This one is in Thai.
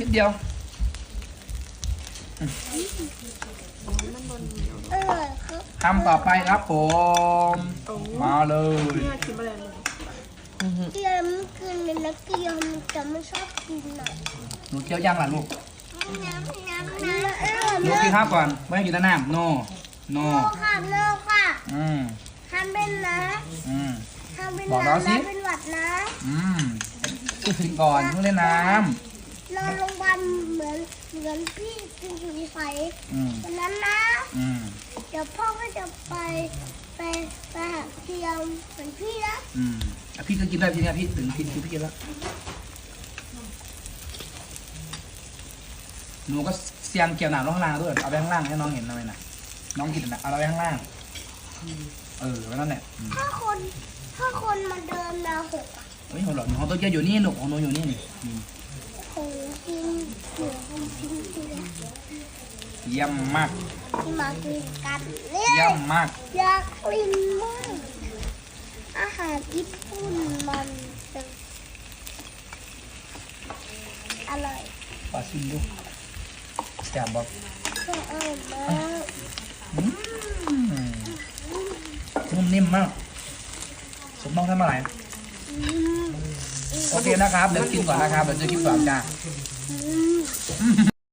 นิดเดียวออครับคำต่อไปครับผม มาเลยเนี่ยคิดอะไรเลยเกียมกินเลยนะเกียมจะไม่ชอบกินหน่อยหนูเคี้ยวย่างล่ะลูกน้ำน้ำน้ำเออลูกกินข้าวก่อนไม่ให้กินน้ำโนโนโนค่ะโนค่ะอืมทำเป็นนะอืมทำเป็นบอกเราน้ำสิเป็นหวัดนะอืมกินก่อนเพิ่งเล่นน้น อนโรงพยาบาลเหมือนเหมือนพี่กินอยู่ในไฟำอืมวันนั้นนะ อืมเดี๋ยวพ่อก็จะไปไปไปหาเทียมเหมือนพี่นะอืมอะพี่ก็กินได้พี่เนี่ยพี่ถึงกินคือพี่กินแล้วหนูก็เสียงเกี่ยวหนามลงข้างล่างด้วยเอาไปข้างล่างให้น้องเห็นหน่อยนะน้องกินนะเอาไปข้างล่างเออไว้นั่นแหละอืมถ้าคนถ้าคนมาเดินมาหกอะไม่หรอกของตัวเกียวอยู่นี่หนูของหนูอยู่นี่นี่อืม คงกินเหนือคงกิน เกียเยี่ยมมากที่มากินกันเนี่เยี่ยยมมาก อยากกินมากอาหารญี่ปุ่นมันจะอร่อยปลาชิมดูแจ่บบอกก็อร่อยมากอืมนุ่มนิ่มมาก สมต้องทำอะไรอืมโอเคนะครับ เดี๋ยวกินก่อนนะครับ เดี๋ยวเจอคลิปสองจ้า อืม